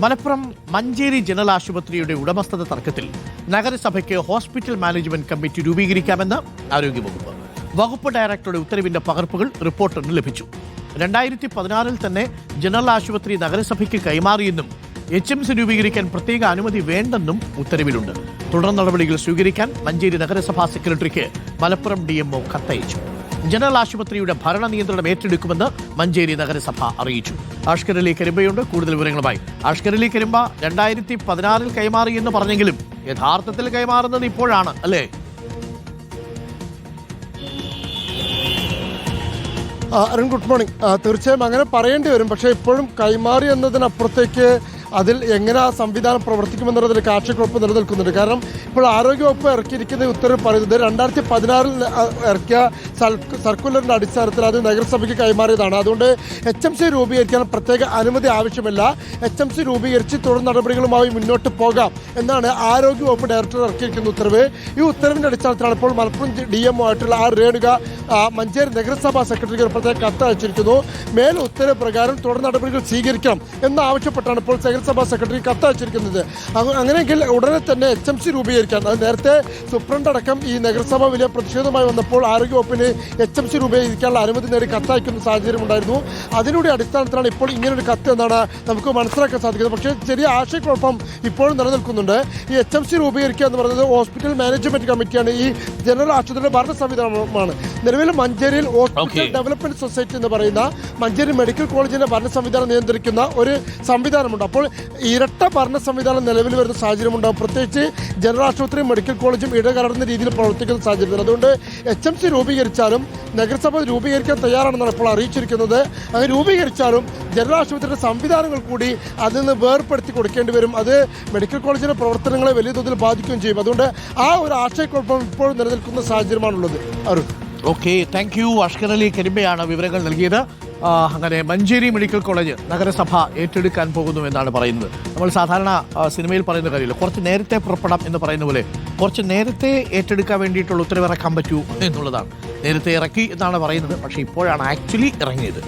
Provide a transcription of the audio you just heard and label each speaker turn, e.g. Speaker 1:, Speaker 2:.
Speaker 1: Malappuram Manjeri general ആശുപത്രിയുടെ ഉടമസ്ഥത തർക്കത്തിൽ നഗരസഭയ്ക്ക് ഹോസ്പിറ്റൽ മാനേജ്മെന്റ് കമ്മിറ്റി രൂപീകരിക്കാമെന്ന് ആരോഗ്യവകുപ്പ്. വകുപ്പ് ഡയറക്ടറുടെ ഉത്തരവിന്റെ പകർപ്പുകൾ റിപ്പോർട്ടറിന് ലഭിച്ചു. രണ്ടായിരത്തി പതിനാറിൽ തന്നെ ജനറൽ ആശുപത്രി നഗരസഭയ്ക്ക് കൈമാറിയെന്നും എച്ച് എം സി രൂപീകരിക്കാൻ പ്രത്യേക അനുമതി വേണ്ടെന്നും ഉത്തരവിലുണ്ട്. തുടർ നടപടികൾ സ്വീകരിക്കാൻ മഞ്ചേരി നഗരസഭാ സെക്രട്ടറിക്ക് മലപ്പുറം ഡി എംഒ കത്തയച്ചു. ജനറൽ ആശുപത്രിയുടെ ഭരണ നിയന്ത്രണം ഏറ്റെടുക്കുമെന്ന് മഞ്ചേരി നഗരസഭ അറിയിച്ചു. അഷ്കർ അലി കരിമ്പയുണ്ട്. കൂടുതൽ വിവരങ്ങളുമായി അഷ്കർ അലി കരിമ്പ രണ്ടായിരത്തി പതിനാറിൽ കൈമാറി എന്ന് പറഞ്ഞെങ്കിലും യഥാർത്ഥത്തിൽ കൈമാറുന്നത് ഇപ്പോഴാണ് അല്ലേ?
Speaker 2: അരുൺ ഗുഡ് മോർണിംഗ് തീർച്ചയായും അങ്ങനെ പറയേണ്ടി വരും. പക്ഷേ ഇപ്പോഴും കൈമാറി എന്നതിനപ്പുറത്തേക്ക് അതിൽ എങ്ങനെ ആ സംവിധാനം പ്രവർത്തിക്കുമെന്നുള്ളതിൽ കാഴ്ചക്കുഴപ്പം നിലനിൽക്കുന്നുണ്ട്. കാരണം ഇപ്പോൾ ആരോഗ്യവകുപ്പ് ഇറക്കിയിരിക്കുന്ന ഉത്തരവ് പറയുന്നത് രണ്ടായിരത്തി പതിനാറിൽ ഇറക്കിയ സർക്കുലറിന്റെ അടിസ്ഥാനത്തിൽ അത് നഗരസഭയ്ക്ക് കൈമാറിയതാണ്. അതുകൊണ്ട് എച്ച് എം സി രൂപീകരിക്കാൻ പ്രത്യേക അനുമതി ആവശ്യമില്ല. എച്ച് എം സി രൂപീകരിച്ച് തുടർ നടപടികളുമായി മുന്നോട്ട് പോകാം എന്നാണ് ആരോഗ്യവകുപ്പ് ഡയറക്ടർ ഇറക്കിയിരിക്കുന്ന ഉത്തരവ്. ഈ ഉത്തരവിന്റെ അടിസ്ഥാനത്തിലാണ് ഇപ്പോൾ മലപ്പുറം ഡി എം ആയിട്ടുള്ള ആ രേണുക മഞ്ചേരി നഗരസഭാ സെക്രട്ടറിക്ക് ഒരു പ്രത്യേക കത്ത് അയച്ചിരിക്കുന്നു. മേൽ ഉത്തരവ് പ്രകാരം തുടർ നടപടികൾ സ്വീകരിക്കണം എന്നാവശ്യപ്പെട്ടാണ് ഇപ്പോൾ നഗരസഭാ സെക്രട്ടറി കത്തയച്ചിരിക്കുന്നത്. അങ്ങനെയെങ്കിൽ ഉടനെ തന്നെ എച്ച് എം സി രൂപീകരിക്കാൻ അത് നേരത്തെ സുപ്രണ്ട് അടക്കം ഈ നഗരസഭ വലിയ പ്രതിഷേധമായി വന്നപ്പോൾ ആരോഗ്യവകുപ്പിന് എച്ച് എം സി രൂപീകരിക്കാനുള്ള അനുമതി നേടി കത്തയക്കുന്ന സാഹചര്യം ഉണ്ടായിരുന്നു. അതിലൂടെ അടിസ്ഥാനത്തിലാണ് ഇപ്പോൾ ഇങ്ങനൊരു കത്ത് എന്നാണ് നമുക്ക് മനസ്സിലാക്കാൻ സാധിക്കുന്നത്. പക്ഷേ ചെറിയ ആശയക്കുഴപ്പം ഇപ്പോഴും നിലനിൽക്കുന്നുണ്ട്. ഈ എച്ച് എം സി രൂപീകരിക്കുക എന്ന് പറയുന്നത് ഹോസ്പിറ്റൽ മാനേജ്മെന്റ് കമ്മിറ്റിയാണ്. ഈ ജനറൽ ആശുപത്രിയുടെ ഭരണ സംവിധാനമാണ് നിലവിൽ മഞ്ചേരിയിൽ ഹോസ്പിറ്റൽ ഡെവലപ്മെന്റ് സൊസൈറ്റി എന്ന് പറയുന്ന മഞ്ചേരി മെഡിക്കൽ കോളേജിന്റെ ഭരണ സംവിധാനം നിയന്ത്രിക്കുന്ന ഒരു സംവിധാനമുണ്ട്. അപ്പോൾ ഇരട്ട ഭരണ സംവിധാനം നിലവിൽ വരുന്ന സാഹചര്യമുണ്ടാകും പ്രത്യേകിച്ച് ജനറൽ ആശുപത്രിയും മെഡിക്കൽ കോളേജും ഇടകലർന്ന രീതിയിൽ പ്രവർത്തിക്കുന്ന സാഹചര്യത്തിൽ. അതുകൊണ്ട് എച്ച് എം സി രൂപീകരിച്ചാലും നഗരസഭ രൂപീകരിക്കാൻ തയ്യാറാണെന്നാണ് ഇപ്പോൾ അറിയിച്ചിരിക്കുന്നത്. അങ്ങനെ രൂപീകരിച്ചാലും ജനറൽ ആശുപത്രിയുടെ സംവിധാനങ്ങൾ കൂടി അതിൽ നിന്ന് വേർപ്പെടുത്തി കൊടുക്കേണ്ടി വരും. അത് മെഡിക്കൽ കോളേജിന്റെ പ്രവർത്തനങ്ങളെ വലിയ തോതിൽ ബാധിക്കുകയും ചെയ്യും. അതുകൊണ്ട് ആ ഒരു ആശയക്കുഴപ്പം ഇപ്പോഴും നിലനിൽക്കുന്ന സാഹചര്യമാണുള്ളത്. Arun.
Speaker 1: Okay thank you Ashkar Ali കരിമ്പയാണ് വിവരങ്ങൾ നൽകിയത്. അങ്ങനെ മഞ്ചേരി മെഡിക്കൽ കോളേജ് നഗരസഭ ഏറ്റെടുക്കാൻ പോകുന്നു എന്നാണ് പറയുന്നത്. നമ്മൾ സാധാരണ സിനിമയിൽ പറയുന്ന കാര്യമില്ല കുറച്ച് നേരത്തെ പുറപ്പെടാം എന്ന് പറയുന്ന പോലെ കുറച്ച് നേരത്തെ ഏറ്റെടുക്കാൻ വേണ്ടിയിട്ടുള്ള ഉത്തരവിറക്കാൻ പറ്റൂ എന്നുള്ളതാണ്. നേരത്തെ ഇറക്കി എന്നാണ് പറയുന്നത് പക്ഷേ ഇപ്പോഴാണ് ആക്ച്വലി ഇറങ്ങിയത്.